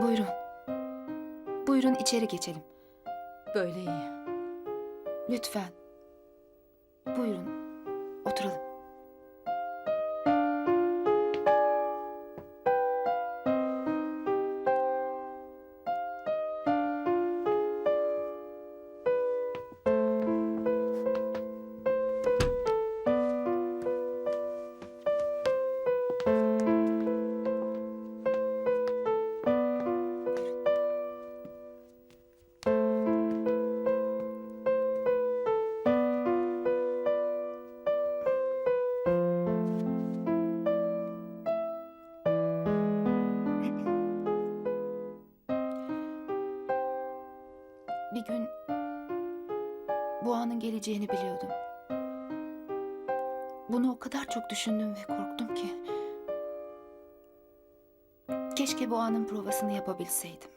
Buyurun. Buyurun içeri geçelim. Böyle iyi. Lütfen. Buyurun. Oturalım. Bir gün bu anın geleceğini biliyordum. Bunu o kadar çok düşündüm ve korktum ki. Keşke bu anın provasını yapabilseydim.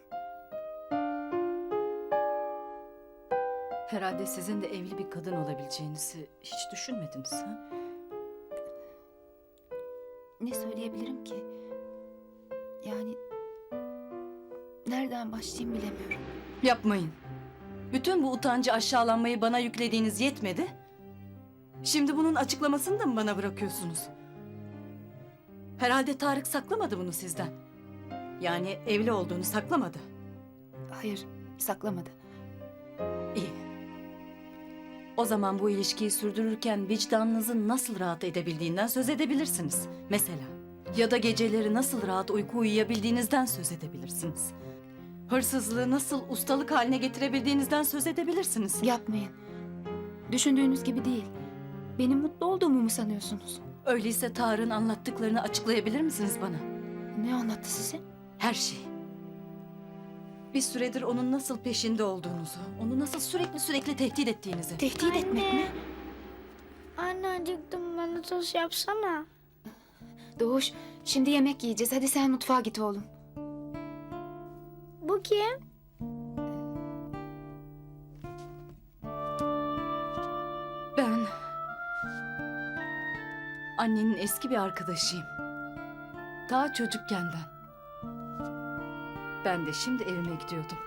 Herhalde sizin de evli bir kadın olabileceğinizi hiç düşünmediniz ha? Ne söyleyebilirim ki? Yani nereden başlayayım bilemiyorum. Yapmayın. Bütün bu utancı aşağılanmayı bana yüklediğiniz yetmedi. Şimdi bunun açıklamasını da mı bana bırakıyorsunuz? Herhalde Tarık saklamadı bunu sizden. Yani evli olduğunu saklamadı. Hayır, saklamadı. İyi. O zaman bu ilişkiyi sürdürürken vicdanınızın nasıl rahat edebildiğinden söz edebilirsiniz. Mesela. Ya da geceleri nasıl rahat uyku uyuyabildiğinizden söz edebilirsiniz. Hırsızlığı nasıl ustalık haline getirebildiğinizden söz edebilirsiniz. Yapmayın. Düşündüğünüz gibi değil. Benim mutlu olduğumu mu sanıyorsunuz? Öyleyse Tarık'ın anlattıklarını açıklayabilir misiniz bana? Ne anlattı size? Her şey. Bir süredir onun nasıl peşinde olduğunuzu, onu nasıl sürekli sürekli tehdit ettiğinizi. Tehdit etmek mi? Anne acıktım bana tost yapsana. Doğuş, şimdi yemek yiyeceğiz. Hadi sen mutfağa git oğlum. Kim? Ben annenin eski bir arkadaşıyım. Daha çocukkenden. Ben de şimdi evime gidiyordum.